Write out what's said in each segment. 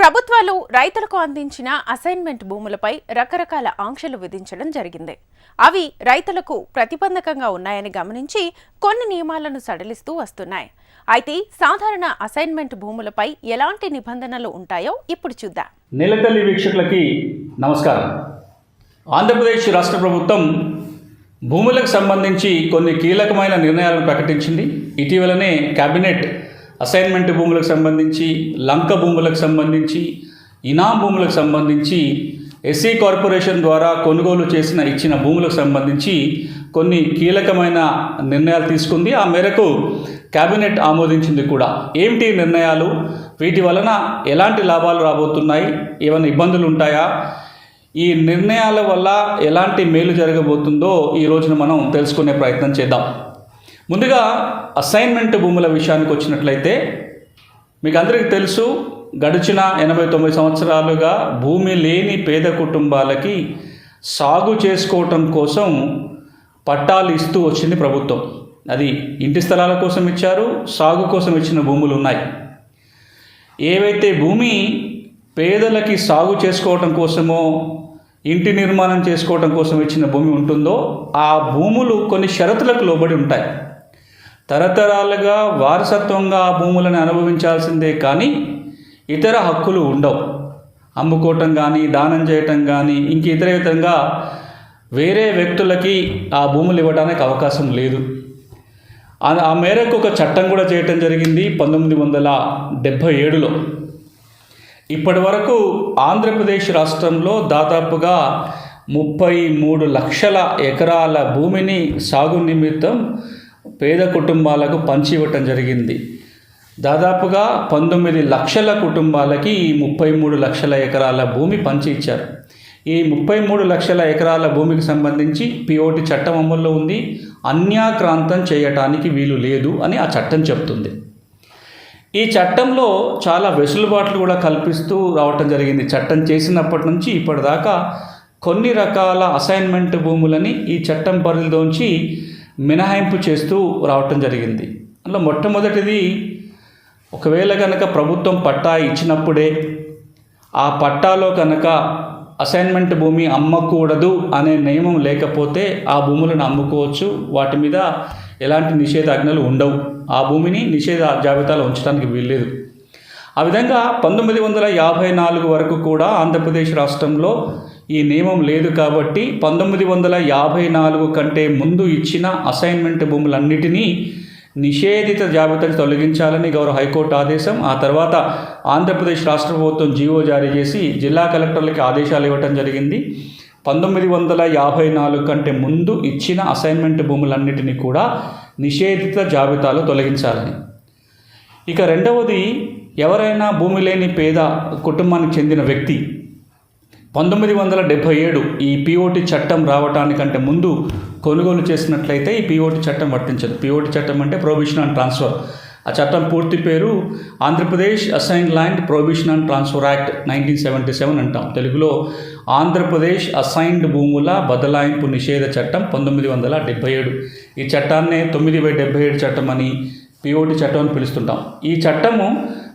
ప్రభుత్వాలు రైతులకు అందించిన అసైన్మెంట్ భూములపై రకరకాల ఆంక్షలు విధించడం జరిగింది. అవి రైతులకు ప్రతిబంధకంగా ఉన్నాయని గమనించి కొన్ని నియమాలను సడలిస్తూ వస్తున్నాయి. అయితే సాధారణ అసైన్మెంట్ భూములపై ఎలాంటి నిబంధనలు ఉంటాయో ఇప్పుడు చూద్దాం. నిలతల్లి వీక్షకులకి నమస్కారం. ఆంధ్రప్రదేశ్ రాష్ట్ర ప్రభుత్వం భూములకు సంబంధించి కొన్ని కీలకమైన నిర్ణయాలను ప్రకటించింది. ఇటీవలనే కేబినెట్ అసైన్మెంట్ భూములకు సంబంధించి లంక భూములకు సంబంధించి ఇనాం భూములకు సంబంధించి ఎస్సీ కార్పొరేషన్ ద్వారా కొనుగోలు చేసిన ఇచ్చిన భూములకు సంబంధించి కొన్ని కీలకమైన నిర్ణయాలు తీసుకుంది. ఆ మేరకు కేబినెట్ ఆమోదించింది కూడా. ఏమిటి నిర్ణయాలు? వీటి వలన ఎలాంటి లాభాలు రాబోతున్నాయి? ఏమైనా ఇబ్బందులు ఉంటాయా? ఈ నిర్ణయాల వల్ల ఎలాంటి మేలు జరగబోతుందో ఈ రోజున మనం తెలుసుకునే ప్రయత్నం చేద్దాం. ముందుగా అసైన్మెంట్ భూముల విషయానికి వచ్చినట్లయితే మీకు అందరికీ తెలుసు గడిచిన ఎనభై తొమ్మిది సంవత్సరాలుగా భూమి లేని పేద కుటుంబాలకి సాగు చేసుకోవటం కోసం పట్టాలు ఇస్తూ వచ్చింది ప్రభుత్వం. అది ఇంటి స్థలాల కోసం ఇచ్చారు సాగు కోసం ఇచ్చిన భూములు ఉన్నాయి. ఏవైతే భూమి పేదలకి సాగు చేసుకోవటం కోసమో ఇంటి నిర్మాణం చేసుకోవటం కోసం ఇచ్చిన భూమి ఉంటుందో ఆ భూములు కొన్ని షరతులకు లోబడి ఉంటాయి. తరతరాలుగా వారసత్వంగా ఆ భూములను అనుభవించాల్సిందే కానీ ఇతర హక్కులు ఉండవు. అమ్ముకోవటం కానీ దానం చేయటం కానీ ఇంక ఇతర విధంగా వేరే వ్యక్తులకి ఆ భూములు ఇవ్వడానికి అవకాశం లేదు. ఆ- మేరకు ఒక చట్టం కూడా చేయటం జరిగింది పంతొమ్మిది వందల డెబ్భై ఏడులో. ఇప్పటి వరకు ఆంధ్రప్రదేశ్ రాష్ట్రంలో దాదాపుగా ముప్పై మూడు లక్షల ఎకరాల భూమిని సాగు నిమిత్తం పేద కుటుంబాలకు పంచి ఇవ్వటం జరిగింది. దాదాపుగా పంతొమ్మిది లక్షల కుటుంబాలకి ఈ ముప్పై మూడు లక్షల ఎకరాల భూమి పంచి ఇచ్చారు. ఈ ముప్పై మూడు లక్షల ఎకరాల భూమికి సంబంధించి పిఓటి చట్టం అమల్లో ఉంది. అన్యాక్రాంతం చేయటానికి వీలు లేదు అని ఆ చట్టం చెప్తుంది. ఈ చట్టంలో చాలా వెసులుబాట్లు కూడా కల్పిస్తూ రావటం జరిగింది. చట్టం చేసినప్పటి నుంచి ఇప్పటిదాకా కొన్ని రకాల అసైన్మెంట్ భూములని ఈ చట్టం పరిధిలోంచి మినహాయింపు చేస్తూ రావటం జరిగింది. అందులో మొట్టమొదటిది ఒకవేళ కనుక ప్రభుత్వం పట్టా ఇచ్చినప్పుడే ఆ పట్టాలో కనుక అసైన్మెంట్ భూమి అమ్మకూడదు అనే నియమం లేకపోతే ఆ భూములను అమ్ముకోవచ్చు. వాటి మీద ఎలాంటి నిషేధాజ్ఞలు ఉండవు. ఆ భూమిని నిషేధ జాబితాలో ఉంచడానికి వీల్లేదు. ఆ విధంగా పంతొమ్మిది వందల యాభై నాలుగు వరకు కూడా ఆంధ్రప్రదేశ్ రాష్ట్రంలో ఈ నియమం లేదు కాబట్టి పంతొమ్మిది వందల యాభై నాలుగు కంటే ముందు ఇచ్చిన అసైన్మెంట్ భూములన్నిటినీ నిషేధిత జాబితాను తొలగించాలని గౌరవ హైకోర్టు ఆదేశం. ఆ తర్వాత ఆంధ్రప్రదేశ్ రాష్ట్ర ప్రభుత్వం జీవో జారీ చేసి జిల్లా కలెక్టర్లకి ఆదేశాలు ఇవ్వటం జరిగింది. పంతొమ్మిది వందల యాభై నాలుగు కంటే ముందు ఇచ్చిన అసైన్మెంట్ భూములన్నిటినీ కూడా నిషేధిత జాబితాలో తొలగించాలని. ఇక రెండవది ఎవరైనా భూమి లేని పేద కుటుంబానికి చెందిన వ్యక్తి పంతొమ్మిది వందల డెబ్భై ఏడు ఈ పిఓటి చట్టం రావటానికంటే ముందు కొనుగోలు చేసినట్లయితే ఈ పిఓటి చట్టం వర్తించదు. పిఓటి చట్టం అంటే ప్రొహిబిషన్ అండ్ ట్రాన్స్ఫర్ ఆ చట్టం పూర్తి పేరు Andhra Pradesh assign land prohibition and transfer act nineteen seventy seven అంటాం. తెలుగులో ఆంధ్రప్రదేశ్ అసైన్డ్ భూముల బదలాయింపు నిషేధ చట్టం పంతొమ్మిది వందల డెబ్బై ఏడు. ఈ చట్టాన్నే తొమ్మిది బై డెబ్బై ఏడు చట్టం అని పిఓటి చట్టం అని పిలుస్తుంటాం. ఈ చట్టము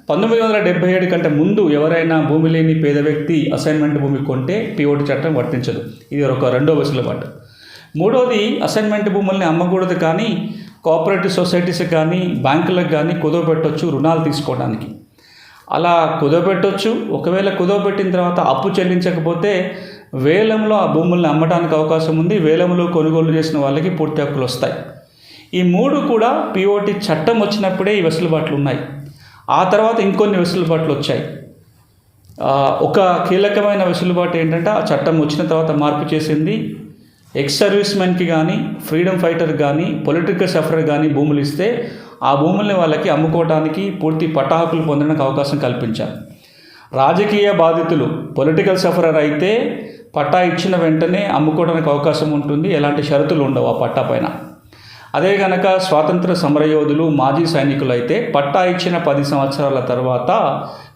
పంతొమ్మిది వందల డెబ్బై ఏడు కంటే ముందు ఎవరైనా భూమి లేని పేద వ్యక్తి అసైన్మెంట్ భూమి కొంటే పిఓటి చట్టం వర్తించదు. ఇది ఒక రెండో వెసులుబాటు. మూడోది అసైన్మెంట్ భూముల్ని అమ్మకూడదు కానీ కోఆపరేటివ్ సొసైటీస్ కానీ బ్యాంకులకు కానీ కుదవపెట్టొచ్చు రుణాలు తీసుకోవడానికి. అలా కుదవపెట్టొచ్చు. ఒకవేళ కుదవపెట్టిన తర్వాత అప్పు చెల్లించకపోతే వేలంలో ఆ భూముల్ని అమ్మడానికి అవకాశం ఉంది. వేలంలో కొనుగోలు చేసిన వాళ్ళకి పూర్తి హక్కులు వస్తాయి ఈ మూడు కూడా పిఓటి చట్టం వచ్చినప్పుడే ఈ వెసులుబాట్లు ఉన్నాయి ఆ తర్వాత ఇంకొన్ని వెసులుబాట్లు వచ్చాయి. ఒక కీలకమైన వెసులుబాటు ఏంటంటే ఆ చట్టం వచ్చిన తర్వాత మార్పు చేసింది. ఎక్స్ సర్వీస్మెన్కి కానీ ఫ్రీడమ్ ఫైటర్ కానీ పొలిటికల్ సఫరర్ కానీ భూములు ఇస్తే ఆ భూముల్ని వాళ్ళకి అమ్ముకోవడానికి పూర్తి పటాహకులు పొందడానికి అవకాశం కల్పించారు. రాజకీయ బాధితులు పొలిటికల్ సఫరర్ అయితే పట్టా ఇచ్చిన వెంటనే అమ్ముకోవడానికి అవకాశం ఉంటుంది. ఎలాంటి షరతులు ఉండవు ఆ పట్టా పైన. అదే గనక స్వాతంత్ర సమరయోధులు మాజీ సైనికులు అయితే పట్టా ఇచ్చిన పది సంవత్సరాల తర్వాత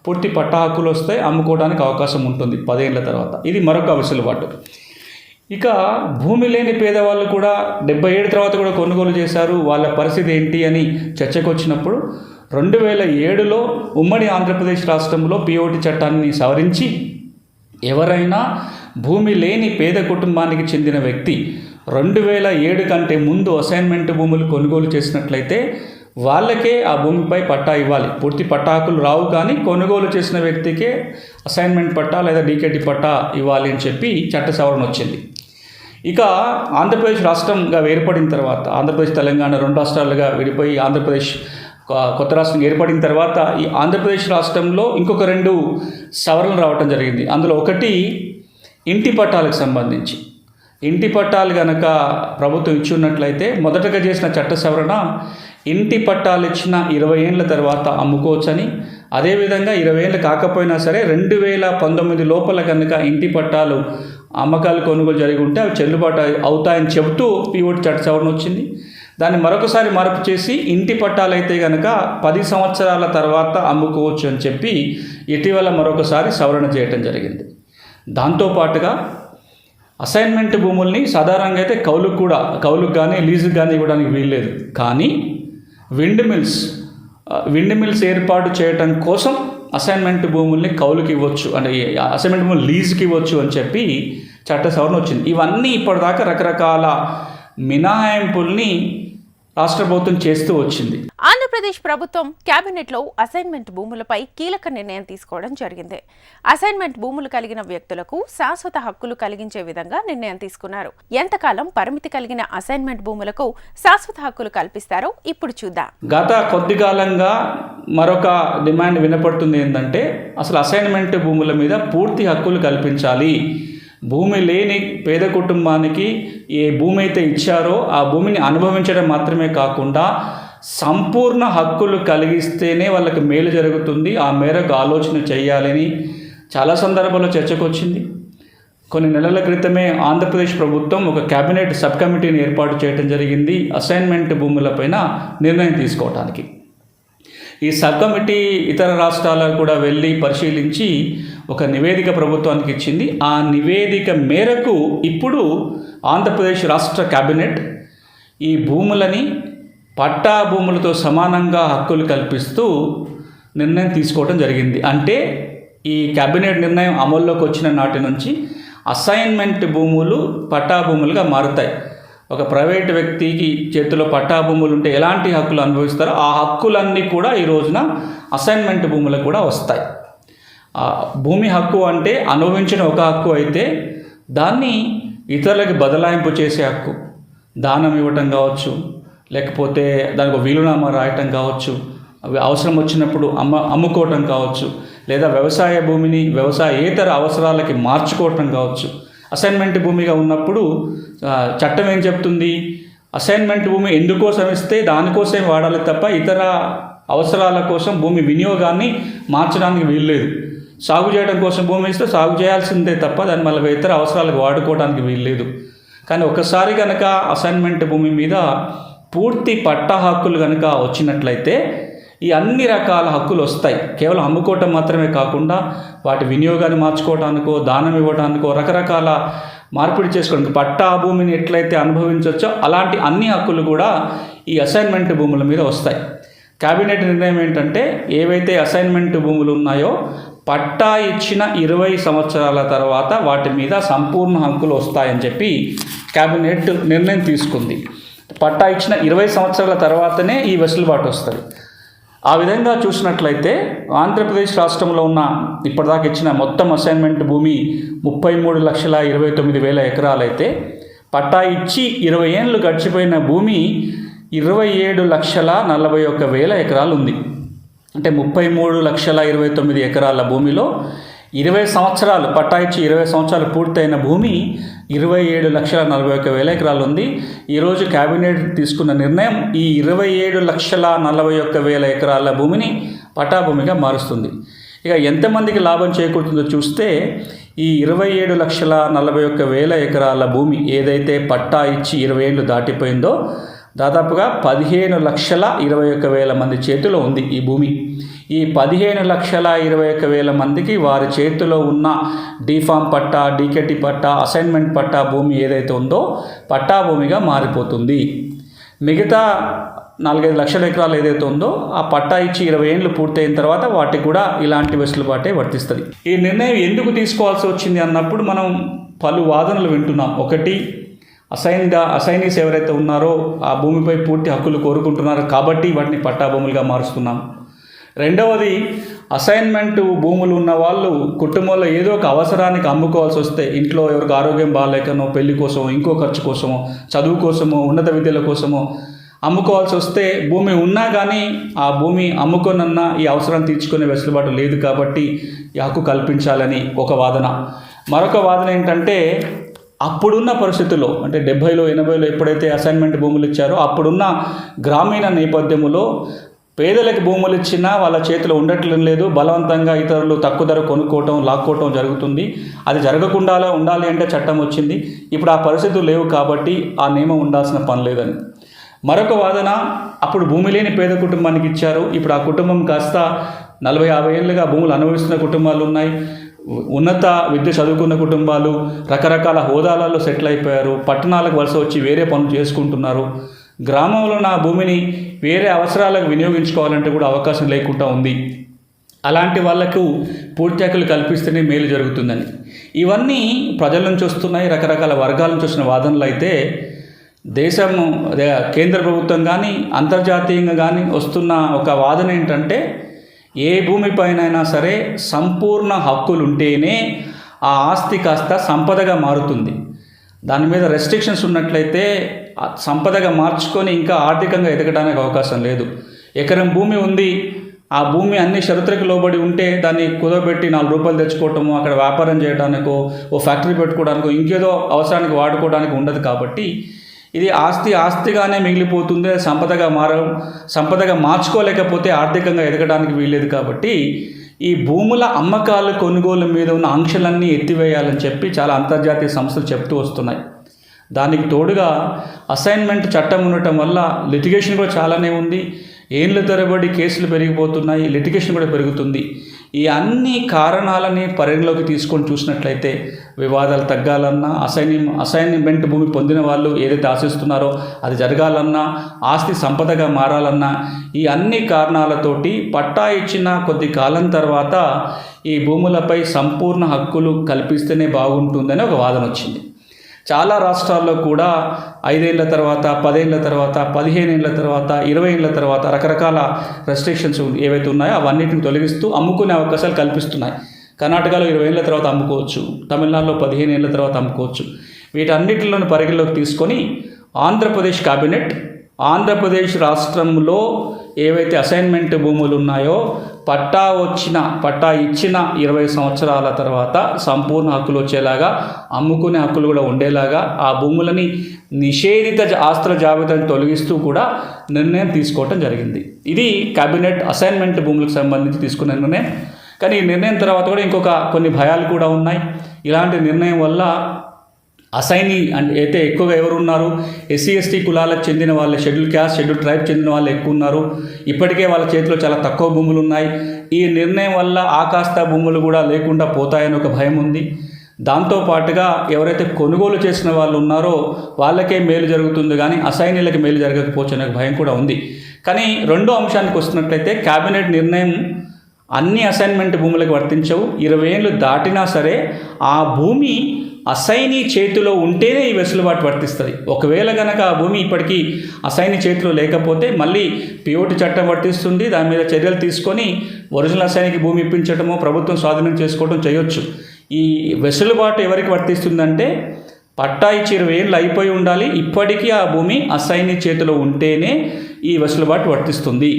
పూర్తి పట్టా హక్కులు వస్తే అమ్ముకోవడానికి అవకాశం ఉంటుంది పదేళ్ళ తర్వాత. ఇది మరొక వెసులుబాటు. ఇక భూమి లేని పేదవాళ్ళు కూడా డెబ్బై ఏడు తర్వాత కూడా కొనుగోలు చేశారు. వాళ్ళ పరిస్థితి ఏంటి అని చర్చకు వచ్చినప్పుడు రెండు వేల ఏడులో ఉమ్మడి ఆంధ్రప్రదేశ్ రాష్ట్రంలో పిఓటి చట్టాన్ని సవరించి ఎవరైనా భూమి లేని పేద కుటుంబానికి చెందిన వ్యక్తి రెండు వేల ఏడు కంటే ముందు అసైన్మెంట్ భూములు కొనుగోలు చేసినట్లయితే వాళ్ళకే ఆ భూమిపై పట్టా ఇవ్వాలి. పూర్తి పట్టాకులు రావు కానీ కొనుగోలు చేసిన వ్యక్తికే అసైన్మెంట్ పట్టా లేదా డీకేటీ పట్టా ఇవ్వాలి అని చెప్పి చట్ట సవరణ వచ్చింది. ఇక ఆంధ్రప్రదేశ్ రాష్ట్రంగా ఏర్పడిన తర్వాత ఆంధ్రప్రదేశ్ తెలంగాణ రెండు రాష్ట్రాలుగా విడిపోయి ఆంధ్రప్రదేశ్ కొత్త రాష్ట్రం ఏర్పడిన తర్వాత ఈ ఆంధ్రప్రదేశ్ రాష్ట్రంలో ఇంకొక రెండు సవరణలు రావటం జరిగింది. అందులో ఒకటి ఇంటి పట్టాలకు సంబంధించి. ఇంటి పట్టాలు కనుక ప్రభుత్వం ఇచ్చి ఉన్నట్లయితే మొదటగా చేసిన చట్ట సవరణ ఇంటి పట్టాలు ఇచ్చిన ఇరవై ఏళ్ళ తర్వాత అమ్ముకోవచ్చని అదేవిధంగా ఇరవై ఏళ్ళు కాకపోయినా సరే రెండు వేల పంతొమ్మిది లోపల కనుక ఇంటి పట్టాలు అమ్మకాలు కొనుగోలు జరిగి ఉంటే అవి చెల్లుబాటు అవుతాయని చెబుతూ పీఓటి చట్ట సవరణ వచ్చింది. దాన్ని మరొకసారి మార్పు చేసి ఇంటి పట్టాలైతే కనుక పది సంవత్సరాల తర్వాత అమ్ముకోవచ్చు అని చెప్పి ఇటీవల మరొకసారి సవరణ చేయటం జరిగింది. దాంతోపాటుగా అసైన్మెంట్ భూముల్ని సాధారణంగా అయితే కౌలుకు కూడా కౌలుకు కానీ లీజుకు కానీ ఇవ్వడానికి వీల్లేదు. కానీ విండ్ మిల్స్ విండ్ మిల్స్ ఏర్పాటు చేయటం కోసం అసైన్మెంట్ భూముల్ని కౌలుకి ఇవ్వచ్చు. అంటే అసైన్మెంట్ భూములు లీజుకి ఇవ్వచ్చు అని చెప్పి చట్ట సవరణ వచ్చింది. ఇవన్నీ ఇప్పటిదాకా రకరకాల మినహాయింపుల్ని రాష్ట్ర ప్రభుత్వం చేస్తూ వచ్చింది. ఆంధ్రప్రదేశ్ ప్రభుత్వం కేబినెట్లో అసైన్మెంట్ భూములపై కీలక నిర్ణయం తీసుకోవడం జరిగింది. అసైన్మెంట్ భూములు కలిగిన వ్యక్తులకు శాశ్వత హక్కులు కలిగించే విధంగా నిర్ణయం తీసుకున్నారు. ఎంతకాలం పరిమితి కలిగిన అసైన్మెంట్ భూములకు శాశ్వత హక్కులు కల్పిస్తారో ఇప్పుడు చూద్దాం. గత కొద్ది కాలంగా మరొక డిమాండ్ వినపడుతుంది ఏంటంటే అసలు అసైన్మెంట్ భూముల మీద పూర్తి హక్కులు కల్పించాలి. భూమి లేని పేద కుటుంబానికి ఏ భూమి అయితే ఇచ్చారో ఆ భూమిని అనుభవించడం మాత్రమే కాకుండా సంపూర్ణ హక్కులు కలిగిస్తేనే వాళ్ళకి మేలు జరుగుతుంది. ఆ మేరకు ఆలోచన చేయాలని చాలా సందర్భాల్లో చర్చకు వచ్చింది. కొన్ని నెలల క్రితమే ఆంధ్రప్రదేశ్ ప్రభుత్వం ఒక కేబినెట్ సబ్ కమిటీని ఏర్పాటు చేయడం జరిగింది. అసైన్మెంట్ భూములపైన నిర్ణయం తీసుకోవడానికి ఈ సబ్ కమిటీ ఇతర రాష్ట్రాలకు కూడా వెళ్ళి పరిశీలించి ఒక నివేదిక ప్రభుత్వానికి ఇచ్చింది. ఆ నివేదిక మేరకు ఇప్పుడు ఆంధ్రప్రదేశ్ రాష్ట్ర కేబినెట్ ఈ భూములని పట్టా భూములతో సమానంగా హక్కులు కల్పిస్తూ నిర్ణయం తీసుకోవడం జరిగింది. అంటే ఈ కేబినెట్ నిర్ణయం అమల్లోకి వచ్చిన నాటి నుంచి అసైన్మెంట్ భూములు పట్టా భూములుగా మారుతాయి. ఒక ప్రైవేట్ వ్యక్తికి చేతిలో పట్టా భూములు ఉంటే ఎలాంటి హక్కులు అనుభవిస్తారో ఆ హక్కులన్నీ కూడా ఈ రోజున అసైన్మెంట్ భూములకు కూడా వస్తాయి. భూమి హక్కు అంటే అనుభవించిన ఒక హక్కు అయితే దాన్ని ఇతరులకి బదలాయింపు చేసే హక్కు. దానం ఇవ్వటం కావచ్చు లేకపోతే దానికి ఒక వీలునామా రాయటం కావచ్చు అవి అవసరం వచ్చినప్పుడు అమ్మ అమ్ముకోవటం కావచ్చు లేదా వ్యవసాయ భూమిని వ్యవసాయేతర అవసరాలకి మార్చుకోవటం కావచ్చు. అసైన్మెంట్ భూమిగా ఉన్నప్పుడు చట్టం ఏం చెప్తుంది? అసైన్మెంట్ భూమి ఎందుకోసం ఇస్తే దానికోసం వాడాలి తప్ప ఇతర అవసరాల కోసం భూమి వినియోగాన్ని మార్చడానికి వీల్లేదు. సాగు చేయడం కోసం భూమి ఇస్తే సాగు చేయాల్సిందే తప్ప దాన్ని మళ్ళీ ఇతర అవసరాలకు వాడుకోవడానికి వీల్లేదు. కానీ ఒకసారి కనుక అసైన్మెంట్ భూమి మీద పూర్తి పట్టా హక్కులు కనుక వచ్చినట్లయితే ఈ అన్ని రకాల హక్కులు వస్తాయి. కేవలం అమ్ముకోవటం మాత్రమే కాకుండా వాటి వినియోగాన్ని మార్చుకోవడానికో దానం ఇవ్వడానికో రకరకాల మార్పిడి చేసుకోవడానికి పట్టా భూమిని ఎట్లయితే అనుభవించవచ్చో అలాంటి అన్ని హక్కులు కూడా ఈ అసైన్మెంట్ భూముల మీద వస్తాయి. కేబినెట్ నిర్ణయం ఏంటంటే ఏవైతే అసైన్మెంట్ భూములు ఉన్నాయో పట్టా ఇచ్చిన ఇరవై సంవత్సరాల తర్వాత వాటి మీద సంపూర్ణ హక్కులు వస్తాయని చెప్పి కేబినెట్ నిర్ణయం తీసుకుంది. పట్టా ఇచ్చిన ఇరవై సంవత్సరాల తర్వాతనే ఈ వెసులుబాటు వస్తుంది. ఆ విధంగా చూసినట్లయితే ఆంధ్రప్రదేశ్ రాష్ట్రంలో ఉన్న ఇప్పటిదాకా ఇచ్చిన మొత్తం అసైన్మెంట్ భూమి ముప్పై మూడు లక్షల ఇరవై తొమ్మిది వేల ఎకరాలైతే పట్టా ఇచ్చి ఇరవై ఏళ్ళు గడిచిపోయిన భూమి ఇరవై ఏడు లక్షల నలభై ఒక్క వేల ఎకరాలు ఉంది. అంటే ముప్పై మూడు లక్షల ఇరవై తొమ్మిది ఎకరాల భూమిలో ఇరవై సంవత్సరాలు పట్టా ఇచ్చి ఇరవై సంవత్సరాలు పూర్తయిన భూమి ఇరవై ఏడు లక్షల నలభై ఒక్క వేల ఎకరాలు ఉంది. ఈరోజు కేబినెట్ తీసుకున్న నిర్ణయం ఈ ఇరవై ఏడు లక్షల నలభై ఒక్క వేల ఎకరాల భూమిని పట్టా భూమిగా మారుస్తుంది. ఇక ఎంతమందికి లాభం చేకూరుతుందో చూస్తే ఈ ఇరవై ఏడు లక్షల నలభై ఒక్క వేల ఎకరాల భూమి ఏదైతే పట్టా ఇచ్చి ఇరవై ఏళ్ళు దాటిపోయిందో దాదాపుగా పదిహేను లక్షల ఇరవై ఒక్క వేల మంది చేతిలో ఉంది ఈ భూమి. ఈ పదిహేను లక్షల ఇరవై ఒక్క వేల మందికి వారి చేతిలో ఉన్న డీఫామ్ పట్టా డీకెటి పట్టా అసైన్మెంట్ పట్టా భూమి ఏదైతే ఉందో పట్టా భూమిగా మారిపోతుంది. మిగతా నాలుగైదు లక్షల ఎకరాలు ఏదైతే ఉందో ఆ పట్టా ఇచ్చి ఇరవై ఏళ్ళు పూర్తయిన తర్వాత వాటికి కూడా ఇలాంటి వెసులుబాటే వర్తిస్తుంది. ఈ నిర్ణయం ఎందుకు తీసుకోవాల్సి వచ్చింది అన్నప్పుడు మనం పలు వాదనలు వింటున్నాం. ఒకటి అసైన్గా అసైనీస్ ఎవరైతే ఉన్నారో ఆ భూమిపై పూర్తి హక్కులు కోరుకుంటున్నారో కాబట్టి వాటిని పట్టాభూములుగా మారుస్తున్నాం. రెండవది అసైన్మెంట్ భూములు ఉన్న వాళ్ళు కుటుంబంలో ఏదో ఒక అవసరానికి అమ్ముకోవాల్సి వస్తే ఇంట్లో ఎవరికి ఆరోగ్యం బాగాలేకనో పెళ్ళి కోసమో ఇంకో ఖర్చు కోసమో చదువు కోసమో ఉన్నత విద్యల కోసమో అమ్ముకోవాల్సి వస్తే భూమి ఉన్నా కానీ ఆ భూమి అమ్ముకొనన్నా ఈ అవసరం తీర్చుకునే వెసులుబాటు లేదు కాబట్టి ఈ హక్కు కల్పించాలని ఒక వాదన. మరొక వాదన ఏంటంటే అప్పుడున్న పరిస్థితుల్లో అంటే డెబ్భైలో ఎనభైలో ఎప్పుడైతే అసైన్మెంట్ భూములు ఇచ్చారో అప్పుడున్న గ్రామీణ నేపథ్యంలో పేదలకు భూములు ఇచ్చినా వాళ్ళ చేతిలో ఉండట్లేదు లేదు. బలవంతంగా ఇతరులు తక్కువ ధర కొనుక్కోవటం లాక్కోవటం జరుగుతుంది. అది జరగకుండా ఉండాలి అంటే చట్టం వచ్చింది. ఇప్పుడు ఆ పరిస్థితులు లేవు కాబట్టి ఆ నియమం ఉండాల్సిన పని లేదని. మరొక వాదన అప్పుడు భూమి లేని పేద కుటుంబానికి ఇచ్చారు. ఇప్పుడు ఆ కుటుంబం కాస్త నలభై యాభై ఏళ్ళుగా భూములు అనుభవిస్తున్న కుటుంబాలు ఉన్నాయి. ఉన్నత విద్య చదువుకున్న కుటుంబాలు రకరకాల హోదాలలో సెటిల్ అయిపోయారు పట్టణాలకు వలస వచ్చి వేరే పనులు చేసుకుంటున్నారు. గ్రామంలో నా భూమిని వేరే అవసరాలకు వినియోగించుకోవాలంటే కూడా అవకాశం లేకుండా ఉంది. అలాంటి వాళ్ళకు పూర్తి హక్కులు కల్పిస్తేనే మేలు జరుగుతుందని. ఇవన్నీ ప్రజల నుంచి వస్తున్నాయి రకరకాల వర్గాల నుంచి వచ్చిన వాదనలు అయితే దేశం కేంద్ర ప్రభుత్వం కానీ అంతర్జాతీయంగా కానీ వస్తున్న ఒక వాదన ఏంటంటే ఏ భూమిపైనైనా సరే సంపూర్ణ హక్కులు ఉంటేనే ఆ ఆస్తి కాస్త సంపదగా మారుతుంది. దాని మీద రెస్ట్రిక్షన్స్ ఉన్నట్లయితే సంపదగా మార్చుకొని ఇంకా ఆర్థికంగా ఎదగడానికి అవకాశం లేదు. ఎకరం భూమి ఉంది ఆ భూమి అన్ని షరతులకు లోబడి ఉంటే దాన్ని కుదవబెట్టి నాలుగు రూపాయలు తెచ్చుకోవటము అక్కడ వ్యాపారం చేయడానికో ఓ ఫ్యాక్టరీ పెట్టుకోవడానికో ఇంకేదో అవసరానికి వాడుకోవడానికి ఉండదు కాబట్టి ఇది ఆస్తి ఆస్తిగానే మిగిలిపోతుంది సంపదగా మార సంపదగా మార్చుకోలేకపోతే ఆర్థికంగా ఎదగడానికి వీల్లేదు కాబట్టి ఈ భూముల అమ్మకాలు కొనుగోలు మీద ఉన్న ఆంక్షలన్నీ ఎత్తివేయాలని చెప్పి చాలా అంతర్జాతీయ సంస్థలు చెప్తూ వస్తున్నాయి. దానికి తోడుగా అసైన్మెంట్ చట్టం ఉండటం వల్ల లిటిగేషన్ కూడా చాలానే ఉంది. ఏండ్ల తరబడి కేసులు పెరిగిపోతున్నాయి లిటిగేషన్ కూడా పెరుగుతుంది. ఈ అన్ని కారణాలని పరిగణలోకి తీసుకొని చూసినట్లయితే వివాదాలు తగ్గాలన్నా అసైన్ అసైన్మెంట్ భూమి పొందిన వాళ్ళు ఏదైతే ఆశిస్తున్నారో అది జరగాలన్నా ఆస్తి సంపదగా మారాలన్నా ఈ అన్ని కారణాలతోటి పట్టా ఇచ్చిన కొద్ది కాలం తర్వాత ఈ భూములపై సంపూర్ణ హక్కులు కల్పిస్తేనే బాగుంటుందని ఒక వాదన వచ్చింది. చాలా రాష్ట్రాల్లో కూడా ఐదేళ్ళ తర్వాత పదేళ్ళ తర్వాత పదిహేను ఏళ్ళ తర్వాత ఇరవై ఏళ్ళ తర్వాత రకరకాల రెస్ట్రిక్షన్స్ ఏవైతే ఉన్నాయో అవన్నిటిని తొలగిస్తూ అమ్ముకునే అవకాశాలు కల్పిస్తున్నాయి. కర్ణాటకలో ఇరవై ఏళ్ళ తర్వాత అమ్ముకోవచ్చు తమిళనాడులో పదిహేను ఏళ్ళ తర్వాత అమ్ముకోవచ్చు. వీటన్నిటిలోని పరిగణలోకి తీసుకొని ఆంధ్రప్రదేశ్ కేబినెట్ ఆంధ్రప్రదేశ్ రాష్ట్రంలో ఏవైతే అసైన్మెంట్ భూములు ఉన్నాయో పట్టా వచ్చిన పట్టా ఇచ్చిన ఇరవై సంవత్సరాల తర్వాత సంపూర్ణ హక్కులు వచ్చేలాగా అమ్ముకునే హక్కులు కూడా ఉండేలాగా ఆ భూములని నిషేధిత ఆస్తుల జాబితాను తొలగిస్తూ కూడా నిర్ణయం తీసుకోవటం జరిగింది. ఇది కేబినెట్ అసైన్మెంట్ భూములకు సంబంధించి తీసుకున్న నిర్ణయం. కానీ ఈ నిర్ణయం తర్వాత కూడా ఇంకొక కొన్ని భయాలు కూడా ఉన్నాయి. ఇలాంటి నిర్ణయం వల్ల అసైని అంటే అయితే ఎక్కువగా ఎవరు ఉన్నారు ఎస్సీ ఎస్టీ కులాలకు చెందిన వాళ్ళ షెడ్యూల్ క్యాస్ట్ షెడ్యూల్ ట్రైబ్ చెందిన వాళ్ళు ఎక్కువ ఉన్నారు. ఇప్పటికే వాళ్ళ చేతిలో చాలా తక్కువ భూములు ఉన్నాయి. ఈ నిర్ణయం వల్ల ఆకాశ భూములు కూడా లేకుండా పోతాయని ఒక భయం ఉంది. దాంతో పాటుగా ఎవరైతే కొనుగోలు చేసిన వాళ్ళు ఉన్నారో వాళ్ళకే మేలు జరుగుతుంది కానీ అసైనీలకు మేలు జరగకపోవచ్చు అనే భయం కూడా ఉంది. కానీ రెండో అంశానికి వస్తున్నట్లయితే క్యాబినెట్ నిర్ణయం అన్ని అసైన్మెంట్ భూములకు వర్తించవు. ఇరవై ఏళ్ళు దాటినా సరే ఆ భూమి అసైనీ చేతిలో ఉంటేనే ఈ వెసులుబాటు వర్తిస్తుంది. ఒకవేళ కనుక ఆ భూమి ఇప్పటికీ అసైనీ చేతిలో లేకపోతే మళ్ళీ పిఓటి చట్టం వర్తిస్తుంది. దాని మీద చర్యలు తీసుకొని ఒరిజినల్ అసైనికి భూమి ఇప్పించడము ప్రభుత్వం స్వాధీనం చేసుకోవడం చేయొచ్చు. ఈ వెసులుబాటు ఎవరికి వర్తిస్తుందంటే పట్టా ఇచ్చి ఇరవై ఏళ్ళు అయిపోయి ఉండాలి. ఇప్పటికీ ఆ భూమి అసైనీ చేతిలో ఉంటేనే ఈ వెసులుబాటు వర్తిస్తుంది.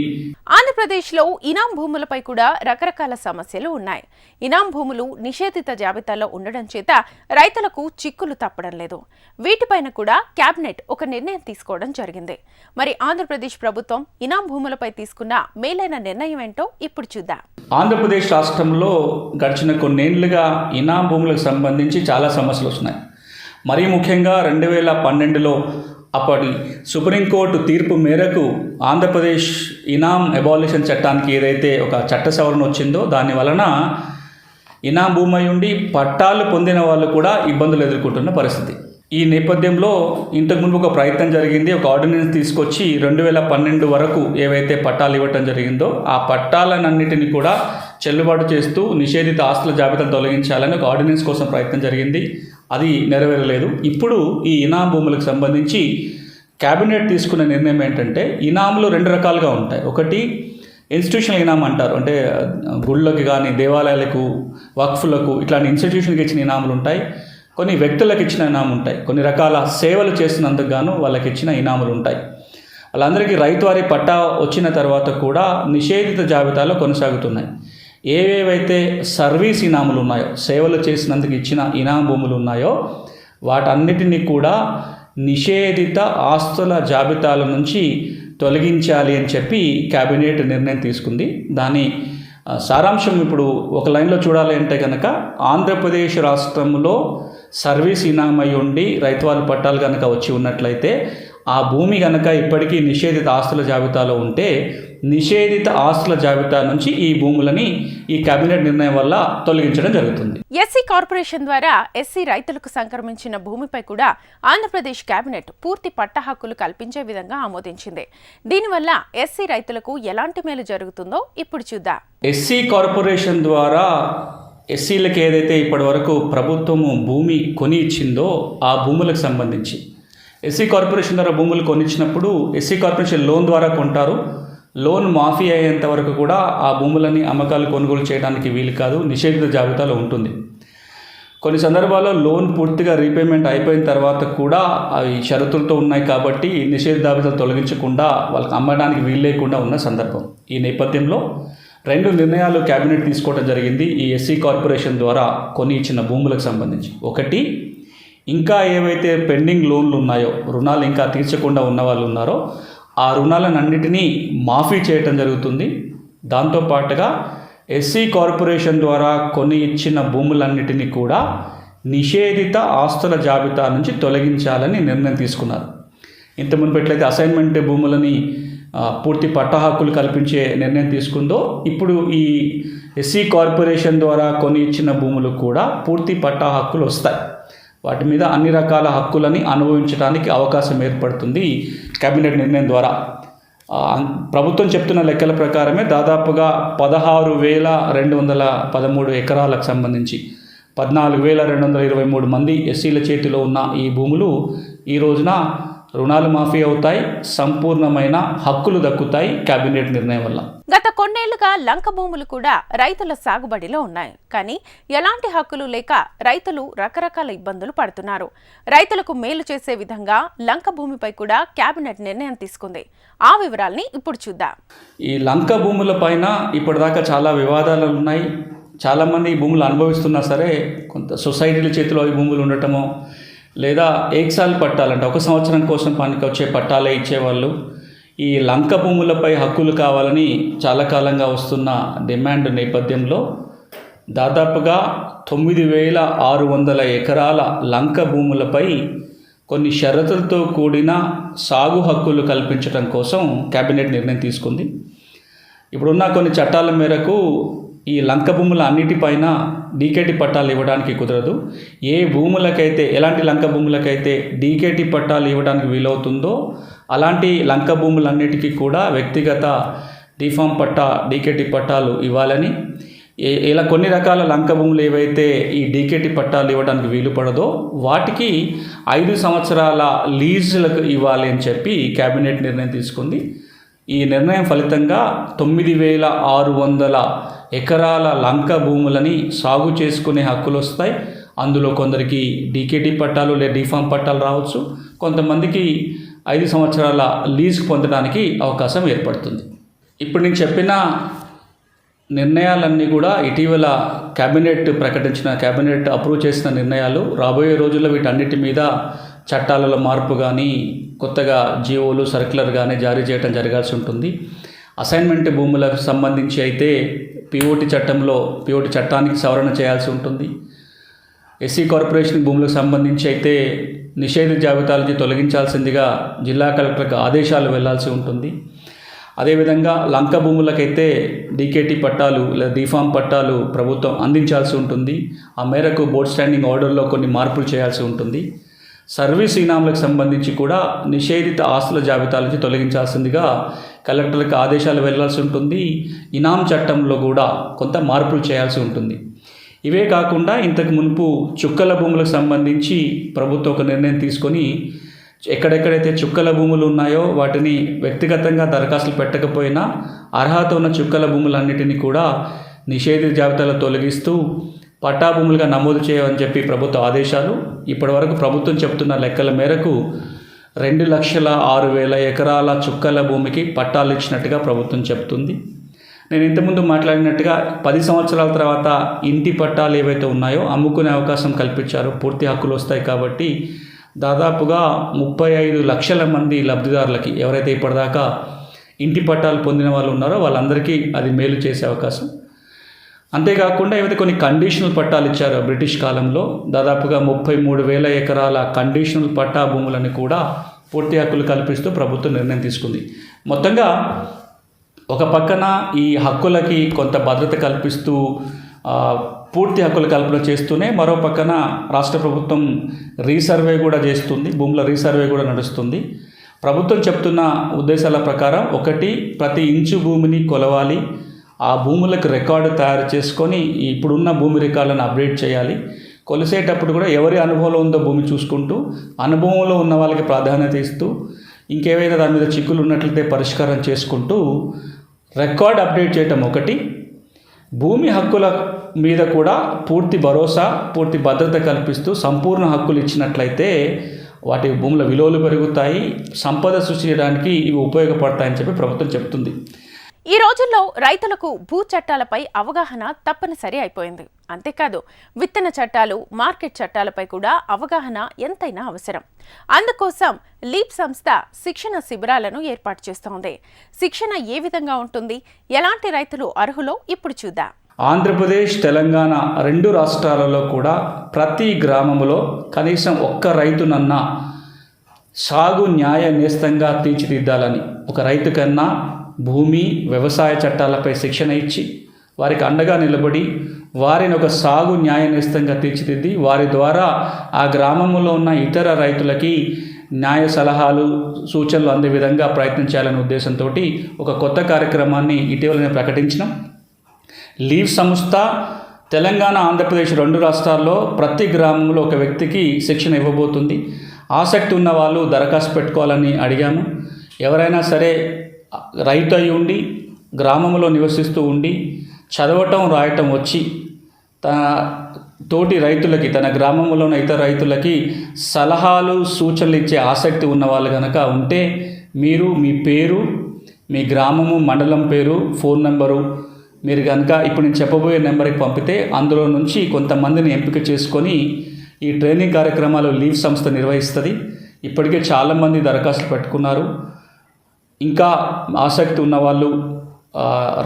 ఆంధ్రప్రదేశ్లో ఇనాం భూములపై కూడా రకరకాల సమస్యలు ఉన్నాయి. ఇనాం భూములు నిషేధిత జాబితాలో ఉండడం చేత రైతులకు చిక్కులు తప్పడం లేదు. వీటిపైన కూడా కేబినెట్ ఒక నిర్ణయం తీసుకోవడం జరిగింది. మరి ఆంధ్రప్రదేశ్ ప్రభుత్వం ఇనాం భూములపై తీసుకున్న మేలైన నిర్ణయం ఏంటో ఇప్పుడు చూద్దాం. ఆంధ్రప్రదేశ్ రాష్ట్రంలో గడిచిన కొన్నేళ్ళుగా ఇనాం భూములకు సంబంధించి చాలా సమస్యలు వస్తున్నాయి. మరీ ముఖ్యంగా రెండు వేల పన్నెండులో అప్పటి సుప్రీంకోర్టు తీర్పు మేరకు ఆంధ్రప్రదేశ్ ఇనాం అబాలిషన్ చట్టానికి ఏదైతే ఒక చట్ట సవరణ వచ్చిందో దాని వలన ఇనాం భూమి ఉండి పట్టాలు పొందిన వాళ్ళు కూడా ఇబ్బందులు ఎదుర్కొంటున్న పరిస్థితి. ఈ నేపథ్యంలో ఇంతకుముందు ఒక ప్రయత్నం జరిగింది. ఒక ఆర్డినెన్స్ తీసుకొచ్చి రెండు వేల పన్నెండు వరకు ఏవైతే పట్టాలు ఇవ్వటం జరిగిందో ఆ పట్టాలన్నింటినీ కూడా చెల్లుబాటు చేస్తూ నిషేధిత ఆస్తుల జాబితాను తొలగించాలని ఒక ఆర్డినెన్స్ కోసం ప్రయత్నం జరిగింది. అది నెరవేరలేదు. ఇప్పుడు ఈ ఇనాం భూములకు సంబంధించి క్యాబినెట్ తీసుకున్న నిర్ణయం ఏంటంటే ఇనాములు రెండు రకాలుగా ఉంటాయి. ఒకటి ఇన్స్టిట్యూషనల్ ఇనాం అంటారు. అంటే గుళ్ళకి కానీ దేవాలయాలకు వక్ఫులకు ఇట్లాంటి ఇన్స్టిట్యూషన్కి ఇచ్చిన ఇనాములు ఉంటాయి. కొన్ని వ్యక్తులకు ఇచ్చిన ఇనాములు ఉంటాయి. కొన్ని రకాల సేవలు చేసినందుకు గాను వాళ్ళకి ఇచ్చిన ఇనాములు ఉంటాయి. వాళ్ళందరికీ రైతు వారి పట్టా వచ్చిన తర్వాత కూడా నిషేధిత జాబితాలో కొనసాగుతున్నాయి. ఏవేవైతే సర్వీస్ ఇనాములు ఉన్నాయో సేవలు చేసినందుకు ఇచ్చిన ఇనాం భూములు ఉన్నాయో వాటన్నిటినీ కూడా నిషేధిత ఆస్తుల జాబితాల నుంచి తొలగించాలి అని చెప్పి క్యాబినెట్ నిర్ణయం తీసుకుంది. దాని సారాంశం ఇప్పుడు ఒక లైన్లో చూడాలి అంటే కనుక ఆంధ్రప్రదేశ్ రాష్ట్రంలో సర్వీస్ ఇనామై ఉండి రైతువారి పట్టాలు కనుక వచ్చి ఉన్నట్లయితే ఆ భూమి కనుక ఇప్పటికీ నిషేధిత ఆస్తుల జాబితాలో ఉంటే నిషేధిత ఆస్తుల జాబితా నుంచి ఈ భూములని ఈ కేబినెట్ నిర్ణయం వల్ల తొలగించడం జరుగుతుంది. ఎస్సీ కార్పొరేషన్ ద్వారా ఎస్సీ రైతులకు సంక్రమించిన భూమిపై కూడా ఆంధ్రప్రదేశ్ కేబినెట్ పూర్తి పట్ట హక్కులు కల్పించే విధంగా ఆమోదించింది. దీనివల్ల ఎస్సీ రైతులకు ఎలాంటి మేలు జరుగుతుందో ఇప్పుడు చూద్దాం. ఎస్సీ కార్పొరేషన్ ద్వారా ఎస్సీలకు ఏదైతే ఇప్పటివరకు ప్రభుత్వము భూమి కొని ఇచ్చిందో ఆ భూములకు సంబంధించి. ఎస్సీ కార్పొరేషన్ ద్వారా భూములు కొనిచ్చినప్పుడు ఎస్సీ కార్పొరేషన్ లోన్ ద్వారా కొంటారు. లోన్ మాఫీ అయ్యేంత వరకు కూడా ఆ భూములని అమ్మకాలు కొనుగోలు చేయడానికి వీలు కాదు నిషేధిత జాబితాలో ఉంటుంది. కొన్ని సందర్భాల్లో లోన్ పూర్తిగా రీపేమెంట్ అయిపోయిన తర్వాత కూడా అవి షరతులతో ఉన్నాయి కాబట్టి నిషేధ జాబితాలు తొలగించకుండా వాళ్ళకి అమ్మడానికి వీలు లేకుండా ఉన్న సందర్భం. ఈ నేపథ్యంలో రెండు నిర్ణయాలు కేబినెట్ తీసుకోవడం జరిగింది. ఈ ఎస్సీ కార్పొరేషన్ ద్వారా కొని ఇచ్చిన భూములకు సంబంధించి. ఒకటి ఇంకా ఏవైతే పెండింగ్ లోన్లు ఉన్నాయో రుణాలు ఇంకా తీర్చకుండా ఉన్న వాళ్ళు ఉన్నారో ఆ రుణాలన్నింటినీ మాఫీ చేయటం జరుగుతుంది. దాంతోపాటుగా ఎస్సీ కార్పొరేషన్ ద్వారా కొని ఇచ్చిన భూములన్నిటినీ కూడా నిషేధిత ఆస్తుల జాబితా నుంచి తొలగించాలని నిర్ణయం తీసుకున్నారు. ఇంత మునిపెట్లయితే అసైన్మెంట్ భూములని పూర్తి పట్టా హక్కులు కల్పించే నిర్ణయం తీసుకుందో ఇప్పుడు ఈ ఎస్సీ కార్పొరేషన్ ద్వారా కొని ఇచ్చిన భూములు కూడా పూర్తి పట్టా హక్కులు వస్తాయి. వాటి మీద అన్ని రకాల హక్కులని అనుభవించడానికి అవకాశం ఏర్పడుతుంది. కేబినెట్ నిర్ణయం ద్వారా. ప్రభుత్వం చెప్తున్న లెక్కల ప్రకారమే దాదాపుగా పదహారు వేల రెండు వందల పదమూడు ఎకరాలకు సంబంధించి పద్నాలుగు వేల రెండు వందల ఇరవై మూడు మంది ఎస్సీల చేతిలో ఉన్న ఈ భూములు ఈ రోజున రుణాలు మాఫీ అవుతాయి సంపూర్ణమైన హక్కులు దక్కుతాయి కేబినెట్ నిర్ణయం వల్ల. గత కొన్నేళ్ళుగా లంక భూములు కూడా రైతుల సాగుబడిలో ఉన్నాయి. కానీ ఎలాంటి హక్కులు లేక రైతులు రకరకాల ఇబ్బందులు పడుతున్నారు. రైతులకు మేలు చేసే విధంగా లంక భూమిపై కూడా కేబినెట్ నిర్ణయం తీసుకుంది. ఆ వివరాల్ని ఇప్పుడు చూద్దాం. ఈ లంక భూముల పైన ఇప్పటిదాకా చాలా వివాదాలు ఉన్నాయి. చాలామంది ఈ భూములు అనుభవిస్తున్నా సరే కొంత సొసైటీల చేతిలో ఈ భూములు ఉండటమో లేదా ఏక్సాల్ పట్టాలంటే. ఒక సంవత్సరం కోసం పనికి వచ్చే పట్టాలే ఇచ్చేవాళ్ళు. ఈ లంక భూములపై హక్కులు కావాలని చాలా కాలంగా వస్తున్న డిమాండ్ నేపథ్యంలో దాదాపుగా తొమ్మిది వేల ఆరు వందల ఎకరాల లంక భూములపై కొన్ని షరతులతో కూడిన సాగు హక్కులు కల్పించడం కోసం కేబినెట్ నిర్ణయం తీసుకుంది. ఇప్పుడున్న కొన్ని చట్టాల మేరకు ఈ లంక భూముల అన్నిటిపైన డీకేటి పట్టాలు ఇవ్వడానికి కుదరదు. ఏ భూములకైతే ఎలాంటి లంక భూములకైతే డీకేటి పట్టాలు ఇవ్వడానికి వీలవుతుందో అలాంటి లంక భూములన్నిటికీ కూడా వ్యక్తిగత డిఫామ్ పట్టా డీకేటి పట్టాలు ఇవ్వాలని. ఇలా కొన్ని రకాల లంక భూములు ఏవైతే ఈ డీకేటీ పట్టాలు ఇవ్వడానికి వీలు పడదో వాటికి ఐదు సంవత్సరాల లీజులకు ఇవ్వాలి అని చెప్పి కేబినెట్ నిర్ణయం తీసుకుంది. ఈ నిర్ణయం ఫలితంగా తొమ్మిది వేల ఆరు వందల ఎకరాల లంక భూములని సాగు చేసుకునే హక్కులు వస్తాయి అందులో కొందరికి డీకేటీ పట్టాలు లేదా డిఫామ్ పట్టాలు రావచ్చు. కొంతమందికి ఐదు సంవత్సరాల లీజ్ పొందడానికి అవకాశం ఏర్పడుతుంది. ఇప్పుడు నేను చెప్పిన నిర్ణయాలన్నీ కూడా ఇటీవల కేబినెట్ ప్రకటించిన కేబినెట్ అప్రూవ్ చేసిన నిర్ణయాలు. రాబోయే రోజుల్లో వీటన్నిటి మీద చట్టాలలో మార్పు కానీ కొత్తగా జీవోలు సర్క్యులర్ కానీ జారీ చేయడం జరగాల్సి ఉంటుంది. అసైన్మెంట్ భూములకు సంబంధించి అయితే పిఓటి చట్టంలో పిఓటి చట్టానికి సవరణ చేయాల్సి ఉంటుంది. ఎస్సీ కార్పొరేషన్ భూములకు సంబంధించి అయితే నిషేధ జాబితాలకి తొలగించాల్సిందిగా జిల్లా కలెక్టర్కి ఆదేశాలు వెళ్ళాల్సి ఉంటుంది. అదేవిధంగా లంక భూములకైతే డీకేటీ పట్టాలు లేదా డిఫామ్ పట్టాలు ప్రభుత్వం అందించాల్సి ఉంటుంది. ఆ మేరకు బోర్డ్ స్టాండింగ్ ఆర్డర్లో కొన్ని మార్పులు చేయాల్సి ఉంటుంది. సర్వీస్ ఇనాములకు సంబంధించి కూడా నిషేధిత ఆస్తుల జాబితా నుంచి తొలగించాల్సిందిగా కలెక్టర్లకు ఆదేశాలు వెళ్ళాల్సి ఉంటుంది. ఇనాం చట్టంలో కూడా కొంత మార్పులు చేయాల్సి ఉంటుంది. ఇవే కాకుండా ఇంతకు మునుపు చుక్కల భూములకు సంబంధించి ప్రభుత్వం ఒక నిర్ణయం తీసుకొని ఎక్కడెక్కడైతే చుక్కల భూములు ఉన్నాయో వాటిని వ్యక్తిగతంగా దరఖాస్తులు పెట్టకపోయినా అర్హత ఉన్న చుక్కల భూములన్నిటినీ కూడా నిషేధిత జాబితాలో తొలగిస్తూ పట్టా భూములుగా నమోదు చేయమని చెప్పి ప్రభుత్వ ఆదేశాలు ఇప్పటివరకు ప్రభుత్వం చెప్తున్న లెక్కల మేరకు రెండు లక్షల ఆరు వేల ఎకరాల చుక్కల భూమికి పట్టాలు ఇచ్చినట్టుగా ప్రభుత్వం చెప్తుంది నేను ఇంతకుముందు మాట్లాడినట్టుగా పది సంవత్సరాల తర్వాత ఇంటి పట్టాలు ఏవైతే ఉన్నాయో అమ్ముకునే అవకాశం కల్పించారు. పూర్తి హక్కులు వస్తాయి కాబట్టి దాదాపుగా ముప్పై ఐదు లక్షల మంది లబ్ధిదారులకి ఎవరైతే ఇప్పటిదాకా ఇంటి పట్టాలు పొందిన వాళ్ళు ఉన్నారో వాళ్ళందరికీ అది మేలు చేసే అవకాశం అంతేకాకుండా ఏవైతే కొన్ని కండిషనల్ పట్టాలు ఇచ్చారో బ్రిటిష్ కాలంలో దాదాపుగా ముప్పై మూడు వేల ఎకరాల కండిషనల్ పట్టా భూములను కూడా పూర్తి హక్కులు కల్పిస్తూ ప్రభుత్వం నిర్ణయం తీసుకుంది. మొత్తంగా ఒక పక్కన ఈ హక్కులకి కొంత భద్రత కల్పిస్తూ పూర్తి హక్కుల కల్పన చేస్తూనే మరో పక్కన రాష్ట్ర ప్రభుత్వం రీసర్వే కూడా చేస్తుంది భూముల రీసర్వే కూడా నడుస్తుంది. ప్రభుత్వం చెప్తున్న ఉద్దేశాల ప్రకారం ఒకటి ప్రతి ఇంచు భూమిని కొలవాలి ఆ భూములకు రికార్డు తయారు చేసుకొని ఇప్పుడున్న భూమి రికార్డులను అప్డేట్ చేయాలి. కొలిసేటప్పుడు కూడా ఎవరి అనుభవంలో ఉందో భూమి చూసుకుంటూ అనుభవంలో ఉన్న వాళ్ళకి ప్రాధాన్యత ఇస్తూ ఇంకేవైనా దాని మీద చిక్కులు ఉన్నట్లయితే పరిష్కారం చేసుకుంటూ రికార్డ్ అప్డేట్ చేయటం ఒకటి. భూమి హక్కుల మీద కూడా పూర్తి భరోసా పూర్తి భద్రత కల్పిస్తూ సంపూర్ణ హక్కులు ఇచ్చినట్లయితే వాటి భూముల విలువలు పెరుగుతాయి సంపద సృష్టించడానికి ఇవి ఉపయోగపడతాయని చెప్పి ప్రభుత్వం చెప్తుంది. ఈ రోజుల్లో రైతులకు భూ చట్టాలపై అవగాహన తప్పనిసరి అయిపోయింది. అంతేకాదు విత్తన చట్టాలు మార్కెట్ చట్టాలపై కూడా అవగాహన ఎంతైనా అవసరం. అందుకోసం లీప్ సంస్థ శిక్షణ శిబిరాలను ఏర్పాటు చేస్తోంది. శిక్షణ ఏ విధంగా ఉంటుంది? ఎలాంటి రైతులు అర్హులో? ఇప్పుడు చూద్దాం. ఆంధ్రప్రదేశ్ తెలంగాణ రెండు రాష్ట్రాలలో కూడా ప్రతి గ్రామంలో కనీసం ఒక్క రైతునన్నా సాగు న్యాయ నేస్తంగా తీర్చిదిద్దాలని ఒక రైతు కన్నా భూమి వ్యవసాయ చట్టాలపై శిక్షణ ఇచ్చి వారికి అండగా నిలబడి వారిని ఒక సాగు న్యాయ నేస్తంగా తీర్చిదిద్ది వారి ద్వారా ఆ గ్రామంలో ఉన్న ఇతర రైతులకి న్యాయ సలహాలు సూచనలు అందే విధంగా ప్రయత్నించాలనే ఉద్దేశంతో ఒక కొత్త కార్యక్రమాన్ని ఇటీవలనే ప్రకటించినాం. లీవ్ సంస్థ తెలంగాణ ఆంధ్రప్రదేశ్ రెండు రాష్ట్రాల్లో ప్రతి గ్రామంలో ఒక వ్యక్తికి శిక్షణ ఇవ్వబోతుంది. ఆసక్తి ఉన్న వాళ్ళు దరఖాస్తు పెట్టుకోవాలని అడిగాము. ఎవరైనా సరే రైతు అయి ఉండి గ్రామంలో నివసిస్తూ ఉండి చదవటం రాయటం వచ్చి తన తోటి రైతులకి తన గ్రామంలోని ఇతర రైతులకి సలహాలు సూచనలు ఇచ్చే ఆసక్తి ఉన్న వాళ్ళు కనుక ఉంటే మీరు మీ పేరు మీ గ్రామము మండలం పేరు ఫోన్ నెంబరు మీరు కనుక ఇప్పుడు నేను చెప్పబోయే నెంబర్కి పంపితే అందులో నుంచి కొంతమందిని ఎంపిక చేసుకొని ఈ ట్రైనింగ్ కార్యక్రమాలు లీవ్ సంస్థ నిర్వహిస్తుంది. ఇప్పటికే చాలామంది దరఖాస్తులు పెట్టుకున్నారు. ఇంకా ఆసక్తి ఉన్నవాళ్ళు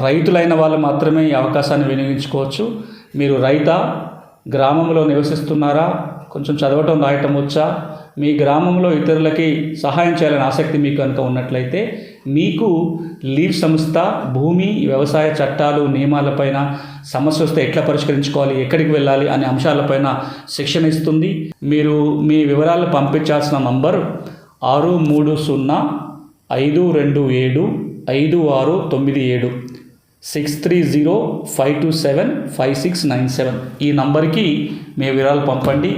రైతులైన వాళ్ళు మాత్రమే ఈ అవకాశాన్ని వినియోగించుకోవచ్చు. మీరు రైతా గ్రామంలో నివసిస్తున్నారా? కొంచెం చదవటం రాయటం వచ్చా? మీ గ్రామంలో ఇతరులకి సహాయం చేయాలని ఆసక్తి మీకు కనుక ఉన్నట్లయితే మీకు లీవ్ సంస్థ భూమి వ్యవసాయ చట్టాలు నియమాలపైన సమస్య వస్తే ఎట్లా పరిష్కరించుకోవాలి ఎక్కడికి వెళ్ళాలి అనే అంశాలపైన శిక్షణ ఇస్తుంది. మీరు మీ వివరాలు పంపించాల్సిన నంబర్ ఆరు మూడు సున్నా ఐదు రెండు ఏడు ఐదు ఆరు తొమ్మిది ఏడు six three zero five two seven five six nine seven ఈ నంబర్కి మీ వివరాలు పంపండి.